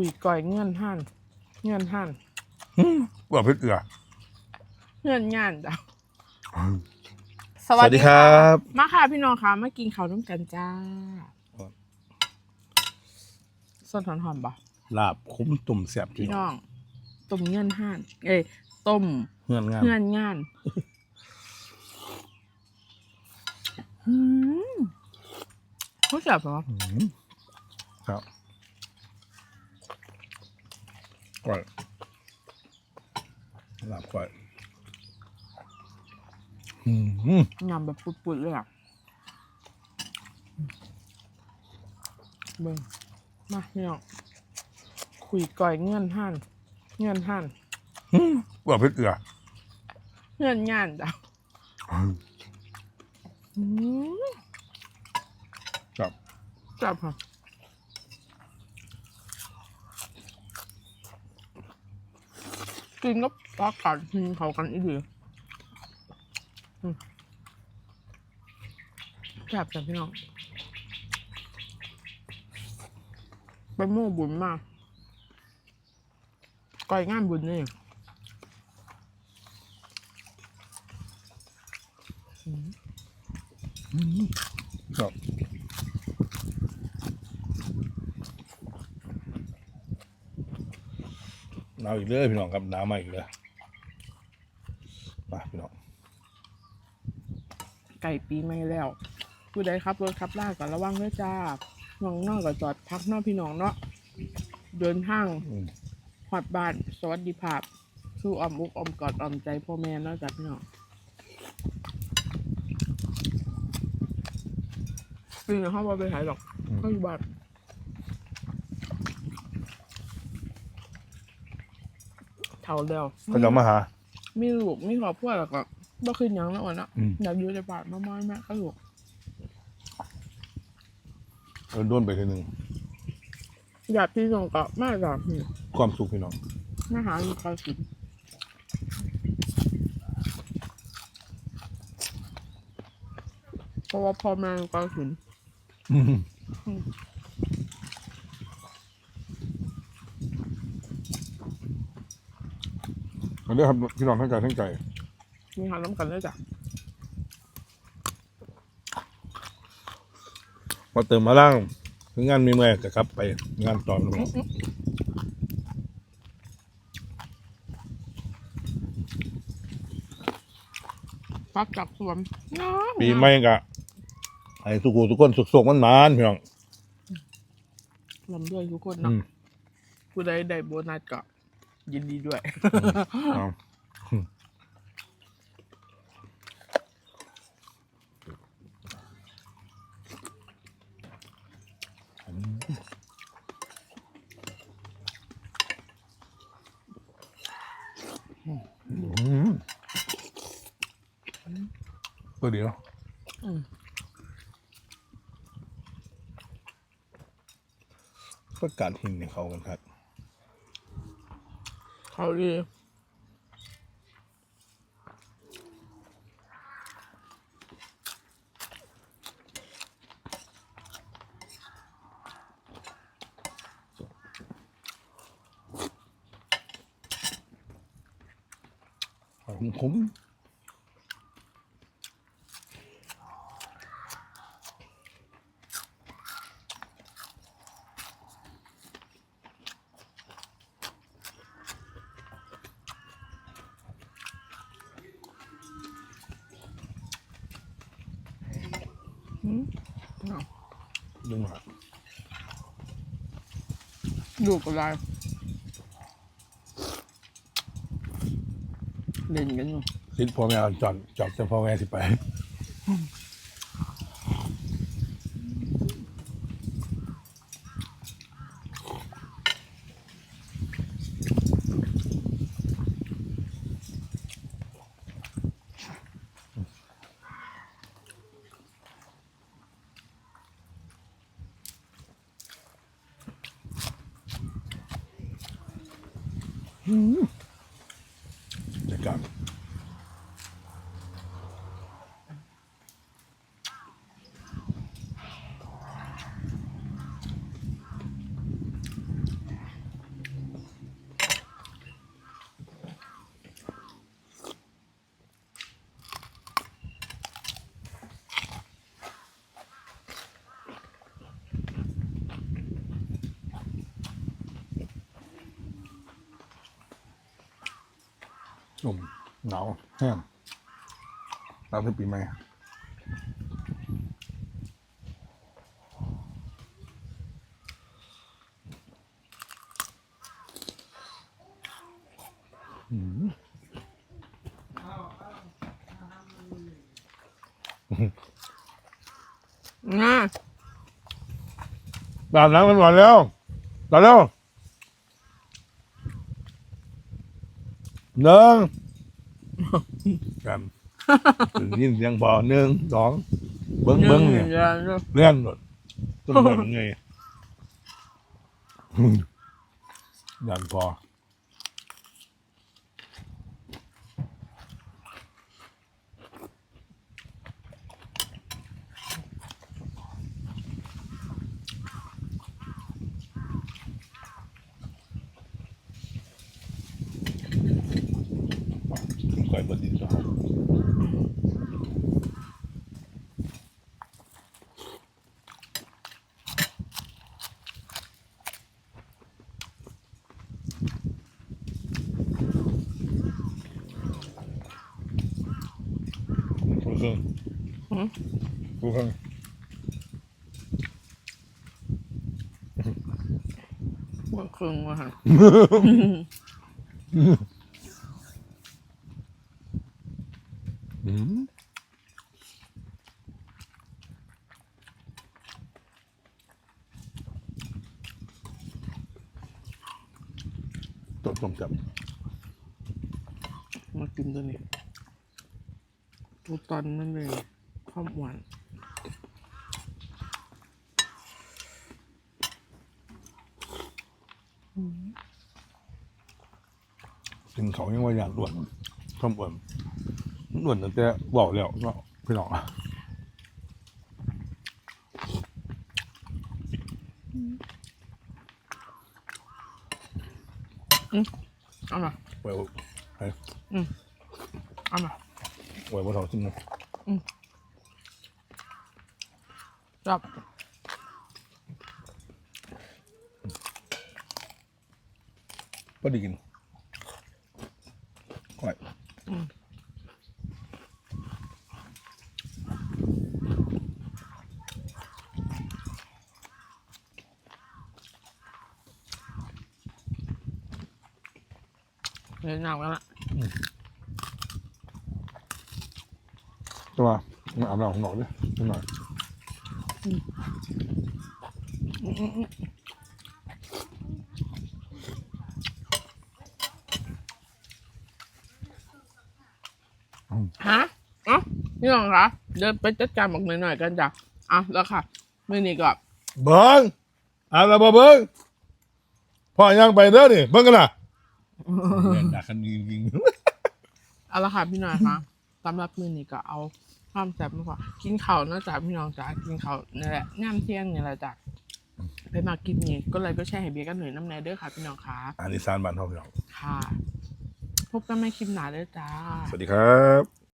คุยก่อยเงื่อนห่านเงื่อนห่านว่าเพื่อเกลือเงื่อนงานจ้ะสวัสดีครับ มาค่ะพี่น้องค่ะมากินข้าวน้ำกันจ้าส้นหอนหอมๆบ่ลาบคุ้มตุ่มแสบพี่พี่น้น้ององต้มเงื่อนห่าน เอ้ยต้มเงื่อนงานเงื่อนงานอืมเขาจับเหรออืมครับ ก่อยลาบก่อยอืมยำแบบปุดๆเลยอะเบิ่งมาพี่น้องคุยก่อยเงื่อนห่านเงื่อนห่านว่าเพื่อเกลือเงื่อนงานจ้ะอืมครับจับค่ะ กินก็ปลากัดกินเขากันอีกทีอืมจับจ้ะพี่น้องไปโม่บุญมาก่อยงานบุญนี่ครับ หนาวอีกเลยพี่น้องครับหนาวมาอีกเลยมาพี่น้องไก่ปีใหม่แล้ว ผู้ใดครับรถครับลากกันระวังด้วยจ้าน้องนอกกับจอดพักเนอกพี่น้องเนาะเดินทางอืมหอดบ้านสวัสดิภาพสู้ออมอุกออมกอดออมใจพ่อแม่เนาะจ้ะพี่น้องปีนี้เขาบอไปไหนหรอกเขาอยู่บ้าน เท่าแล้วเขาจะมาหา มีลูกมีครอบครัวแล้วก็บ่ขึ้นหยังแล้วอะเนาะอืม อยากอยู่ในบ้านมาๆแม่ก็ลูกเออโดนไปทีหนึ่งอยากที่ส่งก็มาจากนี่ความสุขพี่น้องมาหาอยู่กาสินเพราะว่าพ่อแม่อยู่กาสินม ด้อครับพี่น้องทั้งไก่ทั้งไก่มีหาน้ำกันเลยจ้ะมาเติมมาล่างถึงงานมีเมื่อยก็ครับ ไปงานตอนนู้นพักจากสวนน้ปีใหม่กะไอ้สุกุทุกคนสุขสกมันมานพี่น้องลำด้วยทุกคนเนาะมผู้ใดได้โบนัสก็ ยินดีด้วย เอาอืมก็ดีเนาะอืม ประกาศหินในเขากันครับ เขา ดีผมอืมเอยดูกับอะไรเล่นกันอยู่คิดพ่อแม่จอดจอดจะพ่อแม่สิไป บร มหนาวแห้งตามที่ปีใหม่อืมน่าตามน้ำกันก่อนแล้วตอนแล้ว หนึ่งกันถึงยินเสียงพอหนึ่งสองเบิ้งเบิ้งเนี่ยดี๋ยวดี๋ยวเลื่อนหมดต้นหมดไงยันพอค อยบดินต่อกูเครื่องกูเครื่งเมื่อคืนว่ะฮะ อืมต้มต้ม จับมากินตัวนี้ตัวตอนนั่นเลยความหวานกินเขายังว่าอย่างด่วนข้ามอ้วนด่วนตั้งแต่บอกแล้วก็พี่น้องเอามาไว้ไว้เอามาไว้บนเขาจิ้มนะจับก็ดีกินก้อย เลยหนาวกันละตัวมาอาบน้ำของหนอกด้วยนิดหน่อยฮะอ๋อนี่น้องคะเดินไปจัดการบอกหน่อยๆกันจ้ะอะแล้วค่ะมือนี้ก็เบิ้งอาบแล้วบ่เบิ้งพ่อยังไปเด้อนี่เบิ้งกันล่ะ แม่นด่าคันนี้จริงเอาละค่ะพี่น้อยคะสำหรับมือนี้ก็เอาความแซ่บมาฝากกินข้าวเนอกจากพี่น้องจ้ะกินข้าวนี่แหละย่ำเที่ยงนี่แหละจ้ะไปมากินนี่ก็เลยก็แช่ให้เบียร์กันหน่อยน้ำแน่เด้อค่ะพี่น้องคะๆอันนี้ซานบ้านเฮาพี่น้องค่ะ พบกันใหม่คลิปหน้าเด้อจ้า สวัสดีครับ